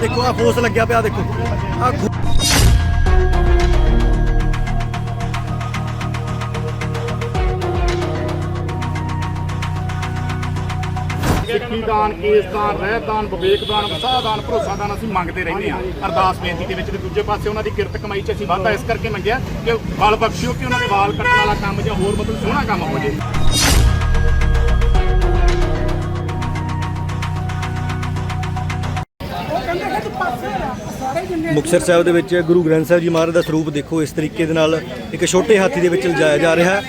ਦੇਖੋ ਆ ਫੋਸ ਲੱਗਿਆ ਪਿਆ, ਆਹ ਦੇਖੋ। ਆ ਸਿੱਖੀ ਦਾਨ ਕੇਸ ਦਾਨ ਰਹਿਤ ਦਾਨ ਵਿਵੇਕ ਦਾਨ ਵਸਾਹ ਦਾਨ ਭਰੋਸਾ ਦਾਨ ਅਸੀਂ ਮੰਗਦੇ ਰਹਿੰਦੇ ਹਾਂ। ਅਰਦਾਸ ਬੇਨਤੀ ਦੇ ਵਿੱਚ ਤੇ ਦੂਜੇ ਪਾਸੇ ਉਹਨਾਂ ਦੀ ਕਿਰਤ ਕਮਾਈ 'ਚ ਅਸੀਂ ਵਾਧਾ ਇਸ ਕਰਕੇ ਮੰਗਿਆ ਕਿ ਵਾਲ ਬਖਸ਼ਿਓ ਕਿ ਉਹਨਾਂ ਦੇ ਵਾਲ ਕੱਟਣ ਵਾਲਾ ਕੰਮ ਜਾਂ ਹੋਰ ਮਤਲਬ ਸੋਹਣਾ ਕੰਮ ਹੋ ਜੇ। ਮੁਕਤਸਰ ਸਾਹਿਬ ਦੇ ਵਿੱਚ ਗੁਰੂ ਗ੍ਰੰਥ ਸਾਹਿਬ ਜੀ ਮਹਾਰਾਜ ਦਾ ਸਰੂਪ ਦੇਖੋ, ਇਸ ਤਰੀਕੇ ਦੇ ਨਾਲ ਇੱਕ ਛੋਟੇ ਹਾਥੀ ਦੇ ਵਿੱਚ ਲਿਜਾਇਆ ਜਾ ਰਿਹਾ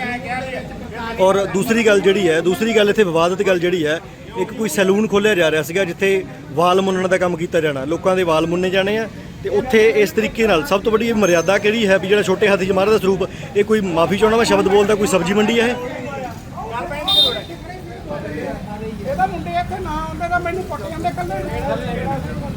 ਔਰ ਦੂਸਰੀ ਗੱਲ ਜਿਹੜੀ ਹੈ, ਦੂਸਰੀ ਗੱਲ ਇੱਥੇ ਵਿਵਾਦਤ ਗੱਲ ਜਿਹੜੀ ਹੈ, ਇੱਕ ਕੋਈ ਸੈਲੂਨ ਖੋਲ੍ਹਿਆ ਜਾ ਰਿਹਾ ਸੀਗਾ ਜਿੱਥੇ ਵਾਲ ਮੁੰਨਣ ਦਾ ਕੰਮ ਕੀਤਾ ਜਾਣਾ, ਲੋਕਾਂ ਦੇ ਵਾਲ ਮੁੰਨੇ ਜਾਣੇ ਆ, ਤੇ ਉੱਥੇ ਇਸ ਤਰੀਕੇ ਨਾਲ ਸਭ ਤੋਂ ਵੱਡੀ ਮਰਿਆਦਾ ਕਿਹੜੀ ਹੈ ਵੀ ਜਿਹੜਾ ਛੋਟੇ ਹਾਥੀ ਜੀ ਮਹਾਰਾਜ ਦਾ ਸਰੂਪ, ਇਹ ਕੋਈ ਮਾਫੀ ਚਾਹਣਾ ਵਾ, ਸ਼ਬਦ ਬੋਲਦਾ, ਕੋਈ ਸਬਜ਼ੀ ਮੰਡੀ ਹੈ ਇਹਦਾ ਮੁੰਡੇ ਇੱਥੇ ਨਾ ਆਉਂਦੇ ਤਾਂ ਮੈਨੂੰ ਪੱਟ ਜਾਂਦੇ ਕੱਲੇ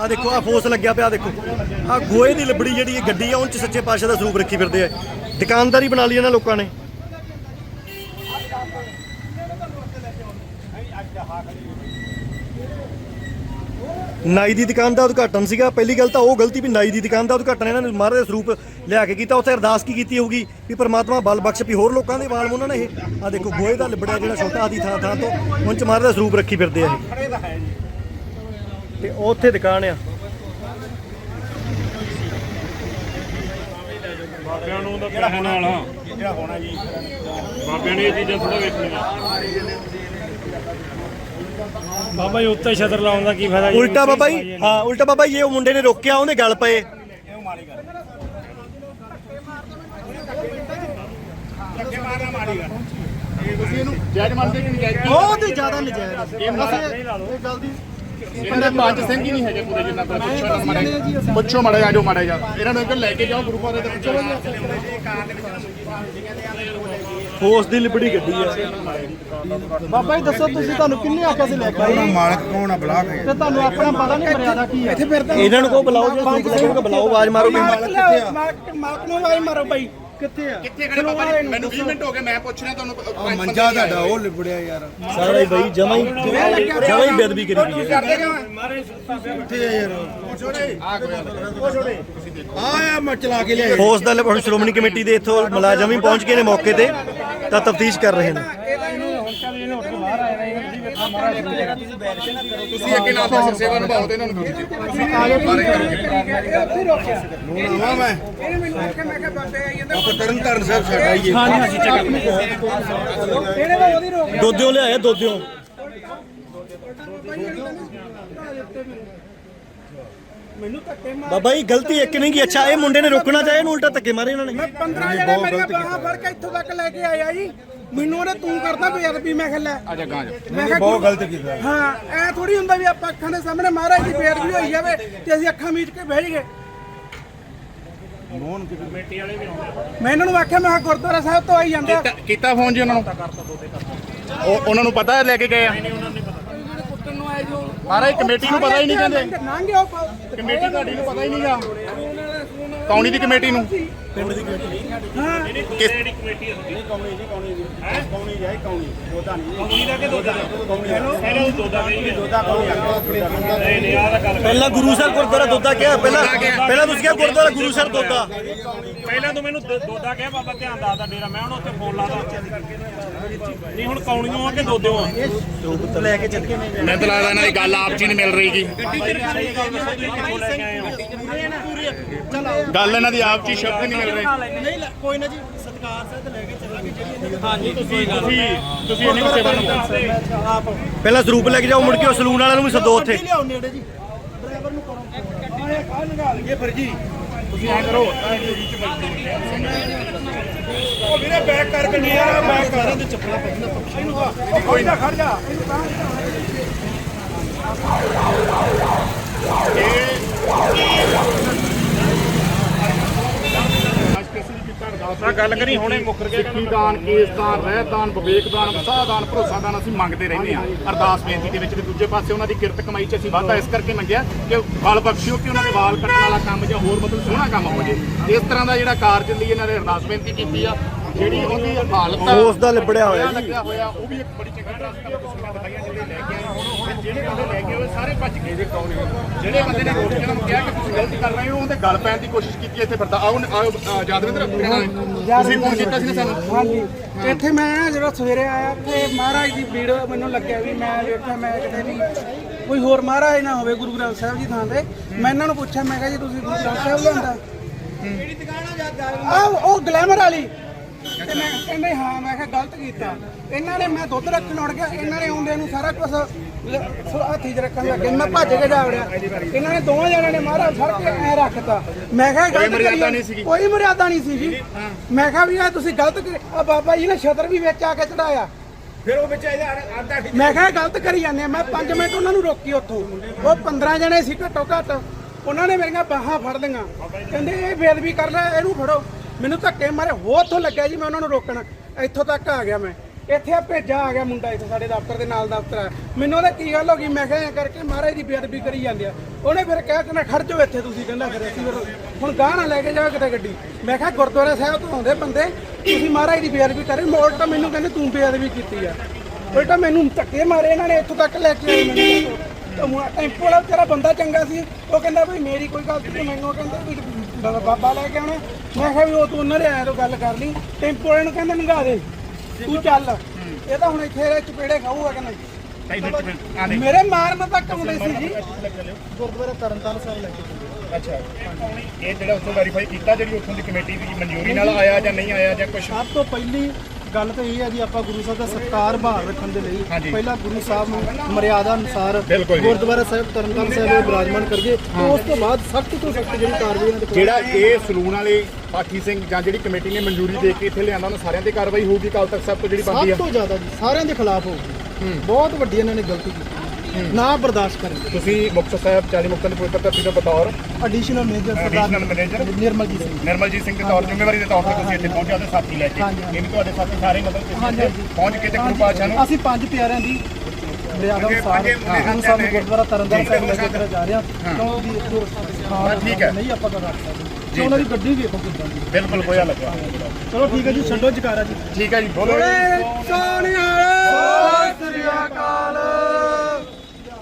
ਆ ਦੇਖੋ ਆ ਫੋਸ ਲੱਗਿਆ ਪਿਆ ਦੇਖੋ। ਆ ਗੋਹੇ ਦੀ ਲਿਬੜੀ ਜਿਹੜੀ ਇਹ ਗੱਡੀ ਆ ਉਹ 'ਚ ਸੱਚੇ ਪਾਤਸ਼ਾਹ ਦਾ ਸਰੂਪ ਰੱਖੀ ਫਿਰਦੇ ਆ। ਦੁਕਾਨਦਾਰੀ ਬਣਾ ਲਈ ਇਹਨਾਂ ਲੋਕਾਂ ਨੇ। ਨਾਈ ਦੀ ਦੁਕਾਨ ਦਾ ਉਦਘਾਟਨ ਸੀਗਾ। ਪਹਿਲੀ ਗੱਲ ਤਾਂ ਉਹ ਗਲਤੀ ਵੀ ਨਾਈ ਦੀ ਦੁਕਾਨ ਦਾ ਉਦਘਾਟਨ, ਇਹਨਾਂ ਨੇ ਮਹਾਰਾਜ ਦੇ ਸਰੂਪ ਲਿਆ ਕੇ ਕੀਤਾ। ਉੱਥੇ ਅਰਦਾਸ ਕੀ ਕੀਤੀ ਹੋਊਗੀ ਵੀ ਪਰਮਾਤਮਾ ਬਲ ਬਖਸ਼ ਵੀ ਹੋਰ ਲੋਕਾਂ ਦੇ ਵਾਲ ਨੇ ਇਹ। ਆ ਦੇਖੋ, ਗੋਹੇ ਦਾ ਲਿਬੜਿਆ ਜਿਹੜਾ ਛੋਟਾ ਆਦੀ ਥਾਂ ਥਾਂ ਤੋਂ ਹੁਣ ਚ ਮਹਾਰਾਜ ਦਾ ਸਰੂਪ ਰੱਖੀ ਫਿਰਦੇ ਆ ਇਹ। ਤੇ ਉਹ ਉੱਥੇ ਦੁਕਾਨ ਆ। ਬਾਬਿਆਂ ਨੂੰ ਦਾ ਕਿਹੜਾ ਹੋਣਾ ਵਾਲਾ। ਜਿਹੜਾ ਹੋਣਾ ਜੀ। ਬਾਬਿਆਂ ਨੇ ਇਹ ਚੀਜ਼ਾਂ ਥੋੜਾ ਵੇਖਣੀਆਂ। ਬਾਬਾ ਜੀ ਉੱਤੇ ਛਤਰ ਲਾਉਣ ਦਾ ਕੀ ਫਾਇਦਾ ਉਲਟਾ ਬਾਬਾ ਜੀ ਹਾਂ ਉਲਟਾ ਬਾਬਾ ਜੀ ਇਹ ਉਹ ਮੁੰਡੇ ਨੇ ਰੋਕਿਆ ਉਹਦੇ ਗੱਲ ਪਏ। ਅੱਗੇ ਮਾਰਨਾ ਮਾਰੀ ਗੱਲ। ਇਹ ਤੁਸੀਂ ਇਹਨੂੰ ਜੱਜ ਮੰਨਦੇ ਕਿ ਨਹੀਂ ਜੱਜ ਬਹੁਤ ਹੀ ਜ਼ਿਆਦਾ ਨਜਾਇਜ਼। ਇਹ ਮਾਰਾ ਇਹ ਗੱਲ ਦੀ ਇਹਨਾਂ ਦੇ ਪੰਜ ਸਿੰਘ ਹੀ ਨਹੀਂ ਹੈਗੇ ਪੂਰੇ ਜਿੰਨਾ ਕੋਲ ਪੁੱਛੋ ਨਾ ਮਾੜੇ ਪੁੱਛੋ ਮਾੜੇ ਆ ਜਾਓ ਮਾੜੇ ਜਾ ਇਹਨਾਂ ਨੂੰ ਇੱਕ ਲੈ ਕੇ ਜਾਓ ਗੁਰੂ ਘਰ ਦੇ ਪੁੱਛੋ ਫੋਰਸ ਦੀ ਲਿਬੜੀ ਗੱਡੀ ਆ। ਬਾਬਾ ਜੀ ਦੱਸੋ ਤੁਸੀਂ ਤੁਹਾਨੂੰ ਕਿੰਨੇ ਆਖਿਆ ਸੀ ਲੈ ਕੇ ਆਉਣਾ? ਮਾਲਕ ਕੌਣ ਆ ਬਲਾਕ ਹੈ ਤੇ ਤੁਹਾਨੂੰ ਆਪਣਾ ਪਤਾ ਨਹੀਂ ਮਰਿਆਦਾ ਕੀ ਫਿਰਦਾ। ਇਹਨਾਂ ਨੂੰ ਕੋ ਬੁਲਾਓ ਜੇ ਤੁਸੀਂ ਬੁਲਾਓਗੇ ਬੁਲਾਓ ਆਵਾਜ਼ ਮਾਰੋ ਵੀ। ਮਾਲਕ ਮਾਲਕ ਮਾਲਕ ਨੂੰ ਆਵਾਜ਼ ਮਾਰੋ ਬਾਈ। ਕਿੱਥੇ ਆ? ਕਿੱਥੇ ਖੜੇ ਬਾਬਾ ਜੀ? ਮੈਨੂੰ 20 ਮਿੰਟ ਹੋ ਗਏ ਮੈਂ ਪੁੱਛ ਰਿਹਾ ਤੁਹਾਨੂੰ ਪੰਜ ਮੰਜਾ ਬੰਦੇ ਤੁਹਾਡਾ ਉਹ ਲਿਬੜਿਆ ਯਾਰ। ਸਾਰਾ ਹੀ ਬਈ ਜਮਾ ਹੀ ਜਮਾ ਹੀ ਬੇਦਬੀ ਕਰੀ ਗਈ ਹੈ ਕਰਦੇ ਕਿਉਂ? ਕਿੱਥੇ ਆ ਯਾਰ ਆ ਆ ਮੈਂ ਚਲਾ ਕੇ ਲਿਆ ਫੋਰਸ ਦਾ ਹੁਣ ਸ਼੍ਰੋਮਣੀ ਕਮੇਟੀ ਦੇ ਇੱਥੋਂ ਮੁਲਾਜ਼ਮ ਵੀ ਪਹੁੰਚ ਗਏ ਨੇ ਮੌਕੇ ਤੇ ਤਾਂ ਤਫਤੀਸ਼ ਕਰ ਰਹੇ ਨੇ। ਤੁਸੀਂ ਅੱਗੇ ਨਾ ਆਪਣੀ ਸੇਵਾ ਨਿਭਾਓ ਤੇ ਇਹਨਾਂ ਨੂੰ ਤੁਸੀਂ ਹੁਣ ਆਵਾਂ ਮੈਂ ਇਹਨੇ ਮੈਨੂੰ ਆਖਿਆ ਮੈਂ। ਕਿਹਾ ਬਾਬੇ ਆਈ ਜਾਂਦੇ ਆਪਾਂ ਤਰਨ ਤਾਰਨ ਸਾਹਿਬ ਸਾਡਾ ਹੀ ਹੈ ਇਹਨੇ ਤਾਂ ਉਹਦੀ ਰੋਕ ਦੋਦਿਓ ਲਿਆਏ ਦੋਦਿਓ ਮੈਨੂੰ ਧੱਕੇ ਮਾਰ ਬਾਬਾ ਜੀ ਗਲਤੀ ਇੱਕ ਨਹੀਂ ਕੀ ਅੱਛਾ ਇਹ ਮੁੰਡੇ ਨੇ ਰੋਕਣਾ ਚਾਹਿਆ ਇਹਨੂੰ ਉਲਟਾ ਧੱਕੇ ਮਾਰੇ ਇਹਨਾਂ ਨੇ। 15 ਜਣੇ ਮੇਰੀਆਂ ਬਾਹਾਂ ਫੜ ਕੇ ਇੱਥੋਂ ਤੱਕ ਲੈ ਕੇ ਆਇਆ ਜੀ। ਮੈਨੂੰ ਉਹਨੇ ਤੂੰ ਕਰਦਾ ਬੇਅਦਬੀ ਮੈਂ ਖੱਲਾ ਜਾ ਗਾਂ ਜਾ। ਮੈਂ ਕਿਹਾ ਬਹੁਤ ਗਲਤ ਕੀਤਾ। ਹਾਂ ਐ ਥੋੜੀ ਹੁੰਦਾ ਵੀ ਆਪਾਂ ਅੱਖਾਂ ਦੇ ਸਾਹਮਣੇ ਮਹਾਰਾਜ ਦੀ ਬੇਅਦਬੀ ਹੋਈ ਜਾਵੇ ਤੇ ਅਸੀਂ ਅੱਖਾਂ ਮੀਚ ਕੇ ਬਹਿ ਜਾਈਏ। ਮੈਂ ਇਹਨਾਂ ਨੂੰ ਆਖਿਆ ਮੈਂ ਕਿਹਾ ਗੁਰਦੁਆਰਾ ਸਾਹਿਬ ਤੋਂ ਆਈ ਜਾਂਦੇ। ਆ ਕੀਤਾ- ਕੀਤਾ ਫੋਨ ਜੀ ਉਹਨਾਂ ਨੂੰ? ਉਹ ਉਹਨਾਂ ਨੂੰ ਪਤਾ ਲੈ ਕੇ ਗਏ ਆ? ਪੁੱਤਰ ਨੂੰ ਆਏ ਜੋ ਮਹਾਰਾਜ ਕਮੇਟੀ ਨੂੰ ਪਤਾ ਹੀ ਨਹੀਂ ਕਹਿੰਦੇ। ਉਹ ਕਮੇਟੀ ਤੁਹਾਡੀ ਨੂੰ ਪਤਾ ਹੀ ਨਹੀਂਗਾ ਕੌਣੀ ਦੀ ਕਮੇਟੀ ਨੂੰ? ਹਾਂ। ਪਹਿਲਾਂ ਗੁਰੂ ਸਾਹਿਬ ਗੁਰਦੁਆਰਾ ਦੋਦਾ ਕਿਹਾ ਪਹਿਲਾਂ ਪਹਿਲਾਂ ਤੁਸੀਂ ਕਿਹਾ ਗੁਰਦੁਆਰਾ ਗੁਰੂ ਸਾਹਿਬ ਦੋਦਾ ਪਹਿਲਾਂ ਤੂੰ ਮੈਨੂੰ ਦ- ਦੋਦਾ ਕਹਿ ਬਾਬਾ ਧਿਆਨ ਦੱਸਦਾ ਡੇਰਾ ਮੈਂ ਹੁਣ ਉੱਥੇ ਫੋਨ ਲਾਦਾ ਨਹੀਂ ਹੁਣ ਕੌਣੀਆਂ ਆ ਕਿ ਦੋਦਿਓ ਆ? ਲੈ ਕੇ ਚੱਲ ਗਏ ਮੈਂ ਤਾਂ ਲੱਗਦਾ ਇਹਨਾਂ ਦੀ ਗੱਲ ਆਪ ਚ ਹੀ ਨਹੀਂ ਮਿਲ ਰਹੀ ਜੀ ਸਹੀ ਗੱਲ ਦੱਸੋ ਤੁਸੀਂ ਕਿੱਥੋਂ ਲੈ ਕੇ ਆਏ ਹੋ ਗੱਲ ਇਹਨਾਂ ਦੀ ਆਪ ਚ ਹੀ ਸ਼ਬਦ ਨਹੀਂ ਮਿਲ ਰਹੇ। ਨਹੀਂ ਕੋਈ ਨਾ ਜੀ ਸਤਕਾਰ ਸਾਹਿਬ ਲੈ ਕੇ ਚੱਲਾਂਗੇ ਜਿਹੜੀ ਹਾਂਜੀ ਤੁਸੀਂ ਤੁਸੀਂ ਤੁਸੀਂ ਇਹਨੇ ਸੇਵਾ ਨਿਭਾਓ ਪਹਿਲਾਂ ਸਰੂਪ ਲੈ ਕੇ ਜਾਓ ਮੁੜ ਕੇ ਉਹ ਸਲੂਨ ਵਾਲਿਆਂ ਨੂੰ ਵੀ ਸੱਦੋ ਉੱਥੇ। ਲਿਆਓ ਨੇੜੇ ਜੀ। ਡਰਾਈਵਰ ਨੂੰ ਕਰੋ। ਆਏ ਕਾਹ ਲਗਾ ਲਈਏ ਫਿਰ ਜੀ ਤੁਸੀਂ ਐ ਕਰੋ ਉਹ ਵੀਰੇ ਬੈਕ ਕਰ ਗੱਡੀ ਯਾਰ ਬੈਕ ਕਰ। ਇਹਦੇ ਚੱਪਲਾਂ ਪੈਣਾ ਕੋਈ ਨਾ ਖੜ ਜਾ ਕਿਸੇ ਦੀ ਗੱਲ ਕਰੀ, ਹੁਣੇ ਮੁੱਕਰ ਗਿਆ ਸਿੱਖੀ ਦਾਨ, ਕੇਸ ਦਾਨ, ਰਹਿ ਦਾਨ, ਵਿਵੇਕ ਦਾਨ ਵਸਾ ਦਾਨ, ਭਰੋਸਾ ਦਾਨ ਅਸੀਂ ਮੰਗਦੇ ਰਹਿੰਦੇ ਹਾਂ। ਅਰਦਾਸ ਬੇਨਤੀ ਦੇ ਵਿੱਚ ਤੇ ਦੂਜੇ ਪਾਸੇ ਉਹਨਾਂ ਦੀ ਕਿਰਤ ਕਮਾਈ 'ਚ ਅਸੀਂ ਵਾਧਾ ਇਸ ਕਰਕੇ ਮੰਗਿਆ ਕਿ ਵਾਲ ਬਖਸ਼ਿਓ ਕਿ ਉਹਨਾਂ ਦੇ ਵਾਲ ਕੱਟਣ ਵਾਲਾ ਕੰਮ ਜਾਂ ਹੋਰ ਮਤਲਬ ਸੋਹਣਾ ਕੰਮ ਹੋ ਜੇ। ਇਸ ਤਰ੍ਹਾਂ ਦਾ ਜਿਹੜਾ ਕਾਰਜ ਲਈ ਇਹਨਾਂ ਨੇ ਅਰਦਾਸ ਬੇਨਤੀ ਕੀਤੀ ਆ ਜਿਹੜੀ ਉਹਦੀ ਹਾਲਤ ਉਸ ਦਾ ਲਿਬੜਿਆ ਹੋਇਆ ਜੀ। ਲੱਗਿਆ ਹੋਇਆ ਉਹ ਵੀ ਇੱਕ ਬੜੀ ਚੰਗੀ ਤਰ੍ਹਾਂ ਤਸਵੀਰਾਂ ਦਿਖਾਈਆਂ ਜਿਹੜੇ ਲੈ ਕੇ ਆਏ ਤੇ ਜਿਹੜੇ ਬੰਦੇ ਲੈ ਕੇ ਆਏ ਸਾਰੇ ਭੱਜ ਗਏ। ਜੇ ਕੌਣ ਜਿਹੜੇ ਬੰਦੇ ਨੇ ਉਹਨਾਂ ਨੂੰ ਕਿਹਾ ਕਿ ਤੁਸੀਂ ਗਲਤੀ ਕਰ ਰਹੇ ਹੋ ਉਹਦੇ ਗਲ ਪੈਣ ਦੀ ਕੋਸ਼ਿਸ਼ ਕੀਤੀ ਇੱਥੇ ਫਿਰਦਾ। ਆਓ ਆਓ ਯਾਦਵਿੰਦਰ ਤੁਸੀਂ ਫੋਨ ਕੀਤਾ ਸੀ ਸਾਨੂੰ? ਹਾਂਜੀ। ਇੱਥੇ ਮੈਂ ਜਦੋਂ ਸਵੇਰੇ ਆਇਆ ਤੇ ਮਹਾਰਾਜ ਦੀ ਵੀਡੀਓ ਮੈਨੂੰ ਲੱਗਿਆ ਵੀ ਮੈਂ ਵੇਖਿਆ ਮੈਂ ਕਿਤੇ ਵੀ ਕੋਈ ਹੋਰ ਮਹਾਰਾਜ ਨਾ ਹੋਵੇ ਗੁਰੂ ਗ੍ਰੰਥ ਸਾਹਿਬ ਜੀ ਥਾਂ ਤੇ। ਮੈਂ ਇਹਨਾਂ ਨੂੰ ਪੁੱਛਿਆ ਮੈਂ ਕਿਹਾ ਜੀ ਤੁਸੀਂ ਗੁਰੂ ਗ੍ਰੰਥ ਸਾਹਿਬ ਲਿਆਂਦਾ ਕਿਹੜੀ ਦੁਕਾਨ ਆ ਉਹ ਗਲੈਮਰ ਵਾਲੀ। ਤੇ ਮੈਂ ਕਹਿੰਦੇ ਹਾਂ ਮੈਂ ਕਿਹਾ ਗਲਤ ਕੀਤਾ। ਇਹਨਾਂ ਨੇ ਮੈਂ ਦੁੱਧ ਰੱਖਣ ਉੜ ਗਿਆ ਇਹਨਾਂ ਨੇ ਆਉਂਦੇ ਨੂੰ ਸਾਰਾ ਕੁਝ ਹੱਥੀ 'ਚ ਰੱਖਣ ਲੱਗੇ ਮੈਂ ਭੱਜ ਕੇ ਜਾ ਵੜਿਆ। ਇਹਨਾਂ ਨੇ ਦੋਵਾਂ ਜਣਿਆਂ ਨੇ ਮਹਾਰਾਜ ਫੜ ਕੇ ਐ ਰੱਖਤਾ ਮੈਂ ਕਿਹਾ ਗਲਤ ਕਰੀ ਸੀਗੀ। ਕੋਈ ਮਰਿਆਦਾ ਨਹੀਂ ਸੀ ਜੀ ਮੈਂ ਕਿਹਾ ਵੀ ਇਹ ਤੁਸੀਂ ਗਲਤ ਆ ਬਾਬਾ ਜੀ ਨੇ ਛਤਰ ਵੀ ਵਿੱਚ ਆ ਕੇ ਚੜਾਇਆ। ਫਿਰ ਉਹ ਵਿੱਚ ਇਹਦਾ ਆਧਾ ਮੈਂ ਕਿਹਾ ਗਲਤ ਕਰੀ ਜਾਂਦੇ ਮੈਂ 5 ਮਿੰਟ ਉਹਨਾਂ ਨੂੰ ਰੋਕੀ ਉੱਥੋਂ। ਉਹ 15 ਜਣੇ ਸੀ ਘੱਟੋ ਘੱਟ। ਉਹਨਾਂ ਨੇ ਮੇਰੀਆਂ ਬਾਹਾਂ ਫੜ ਲਈਆਂ। ਕਹਿੰਦੇ ਇਹ ਬੇਅਦਬੀ ਕਰ ਲੈ ਇਹਨੂੰ ਫੜੋ। ਮੈਨੂੰ ਧੱਕੇ ਮਾਰੇ, ਹੋਰ ਉੱਥੋਂ ਲੱਗਿਆ ਜੀ, ਮੈਂ ਉਹਨਾਂ ਨੂੰ ਰੋਕਣ। ਇੱਥੋਂ ਤੱਕ ਆ ਗਿਆ ਮੈਂ। ਇੱਥੇ ਆ ਭੇਜਾ ਆ ਗਿਆ ਮੁੰਡਾ ਇੱਥੇ ਸਾਡੇ ਦਫ਼ਤਰ ਦੇ ਨਾਲ ਦਫ਼ਤਰ ਆ। ਮੈਨੂੰ ਉਹਦਾ ਕੀ ਗੱਲ ਹੋ ਗਈ? ਮੈਂ ਕਿਹਾ ਐਂ ਕਰਕੇ ਮਹਾਰਾਜ ਦੀ ਬੇਅਦਬੀ ਕਰੀ ਜਾਂਦੇ ਆ। ਉਹਨੇ ਫਿਰ ਕਹਿ ਕਹਿੰਦਾ ਖੜ ਜਾਓ ਇੱਥੇ ਤੁਸੀਂ, ਕਹਿੰਦਾ ਫਿਰ ਅਸੀਂ ਫਿਰ ਹੁਣ ਗਾਹ ਨਾ ਲੈ ਕੇ ਜਾਓ ਕਿਤੇ ਗੱਡੀ। ਮੈਂ ਕਿਹਾ ਗੁਰਦੁਆਰਾ ਸਾਹਿਬ ਤੋਂ ਆਉਂਦੇ ਬੰਦੇ, ਤੁਸੀਂ ਮਹਾਰਾਜ ਦੀ ਬੇਅਦਬੀ ਕਰੇ। ਮੋੜ ਤਾਂ ਮੈਨੂੰ ਕਹਿੰਦੇ ਤੂੰ ਬੇਅਦਬੀ ਕੀਤੀ ਆ। ਉਲਟਾ ਮੈਨੂੰ ਧੱਕੇ ਮਾਰੇ ਇਹਨਾਂ ਨੇ ਇੱਥੋਂ ਤੱਕ ਲੈ ਕੇ ਆਏ ਮੈਨੂੰ। ਟੈਂਪੋ ਵਾਲਾ ਤੇਰਾ ਬੰਦਾ ਚੰਗਾ ਸੀ। ਉਹ ਕਹਿੰਦਾ ਵੀ ਮੇਰੀ ਕੋਈ ਗਲਤੀ ਨਹੀਂ ਮੈਨੂੰ ਕਹਿੰਦਾ ਵੀ ਬਾ- ਬਾਬਾ ਲੈ ਕੇ ਆਉਣਾ। ਮੈਂ ਕਿਹਾ ਵੀ ਉਹ ਤੂੰ ਉਹਨਾਂ ਦੇ ਆਇਆ ਤੋਂ ਗੱਲ ਕਰ ਲਈ। ਟੈਂਪੋ ਵਾਲੇ ਨੂੰ ਕਹਿੰਦਾ ਨੰਗਾ ਦੇ ਤੂੰ ਚੱਲ। ਇਹ ਤਾਂ ਹੁਣ ਇੱਥੇ ਇਹਦੇ ਚਪੇੜੇ ਖਾਊਗਾ ਕਿ ਨਹੀਂ? ਆ ਦੇ ਮੇਰੇ ਮਾਰਨ ਤੱਕ ਆਉਂਦੇ ਸੀ ਜੀ? ਗੁਰਦੁਆਰਾ ਤਰਨਤਾਰਨ ਸਾਹਿਬ ਲੈ ਕੇ ਅੱਛਾ। ਇਹ ਜਿਹੜਾ ਉੱਥੋਂ ਵੈਰੀਫਾਈ ਕੀਤਾ ਜਿਹੜੀ ਉੱਥੋਂ ਦੀ ਕਮੇਟੀ ਦੀ ਮਨਜ਼ੂਰੀ ਨਾਲ ਆਇਆ ਜਾਂ ਨਹੀਂ ਆਇਆ ਜਾਂ ਕੁਝ ਸਭ ਤੋਂ ਪਹਿਲੀ ਗੱਲ ਤਾਂ ਇਹ ਹੈ ਜੀ ਆਪਾਂ ਗੁਰੂ ਸਾਹਿਬ ਦਾ ਸਤਿਕਾਰ ਬਹਾਲ ਰੱਖਣ ਦੇ ਲਈ। ਪਹਿਲਾਂ ਗੁਰੂ ਸਾਹਿਬ ਨੂੰ ਮਰਿਆਦਾ ਅਨੁਸਾਰ। ਗੁਰਦੁਆਰਾ ਸਾਹਿਬ ਤਰਨਤਾਰਨ ਸਾਹਿਬ ਬਿਰਾਜਮਾਨ ਕਰੀਏ। ਤੇ ਉਸ ਤੋਂ ਬਾਅਦ ਸਖਤ ਤੋਂ ਸਖਤ ਜਿਹੜੀ ਕਾਰਵਾਈ ਇਹਨਾਂ ਦੇ ਜਿਹੜਾ ਇਹ ਸਲੂਨ ਵਾਲੇ ਪਾਠੀ ਸਿੰਘ ਜਾਂ ਜਿਹੜੀ ਕਮੇਟੀ ਨੇ ਮਨਜ਼ੂਰੀ ਦੇ ਕੇ ਇੱਥੇ ਲਿਆਂਦਾ ਉਹਨਾਂ ਸਾਰਿਆਂ ਤੇ ਕਾਰਵਾਈ ਹੋਊਗੀ ਕੱਲ ਤੱਕ ਸਭ ਤੋਂ ਜਿਹੜੀ ਸਭ ਆ। ਤੋਂ ਜ਼ਿਆਦਾ ਜੀ ਸਾਰਿਆਂ ਦੇ ਖਿਲਾਫ ਹੋਊਗੀ। ਬਹੁਤ ਵੱਡੀ ਇਹਨਾਂ ਨੇ ਗਲਤੀ ਕੀਤੀ। ਨਾ ਬਰਦਾਸ਼ਤ ਕਰਨਗੇ ਤੁਸੀਂ ਮੁਕਤਸਰ ਸਾਹਿਬ 40 ਮੁਕਤਾਂ ਦੀ ਪਵਿੱਤਰ ਧਰਤੀ ਦੇ ਬਤੌਰ additional major additional manager Nirmaljit Singh. Nirmaljit Singh ਦੇ ਤੌਰ ਜ਼ਿੰਮੇਵਾਰੀ ਦੇ ਤੌਰ ਤੇ ਤੁਸੀਂ ਇੱਥੇ ਪਹੁੰਚੇ ਉਹਦੇ ਸਾਥੀ ਲੈ ਕੇ। ਇਹ ਵੀ ਤੁਹਾਡੇ ਸਾਥੀ ਸਾਰੇ ਮਤਲਬ ਇੱਥੇ। ਪਹੁੰਚ ਕੇ ਤੇ ਗੁਰੂ ਪਾਤਸ਼ਾਹ ਨੂੰ ਅਸੀਂ ਪੰਜ ਪਿਆਰਿਆਂ ਦੀ ਮਰਿਆਦਾ ਅੱਗੇ- ਅਨੁਸਾਰ ਅੱਗੇ ਮੁੰਡੇ ਗੁਰੂ ਸਾਹਿਬ ਨੂੰ ਹੱਥ ਗੁਰਦੁਆਰਾ ਤਰਨਤਾਰਨ ਸਾਹਿਬ ਲੈ ਕੇ ਹੈ। ਜਾ ਰਹੇ ਹਾਂ। ਕਿਉਂਕਿ ਇੱਥੇ ਥਾਂ ਠੀਕ ਹੈ। ਨਹੀਂ ਆਪਾਂ ਕਰ ਸਕਦੇ। ਤੇ ਉਹਨਾਂ ਦੀ ਗੱਡੀ ਵੇਖੋ ਕਿੱਦਾਂ ਦੀ। ਬਿਲਕੁਲ ਹੋਇਆ ਲੱਗਾ ਚਲੋ ਠੀਕ ਹੈ ਜੀ ਛੱਡੋ ਜਕਾਰਾ ਜੀ। ਠੀਕ ਹੈ ਜੀ ਬੋਲੋ।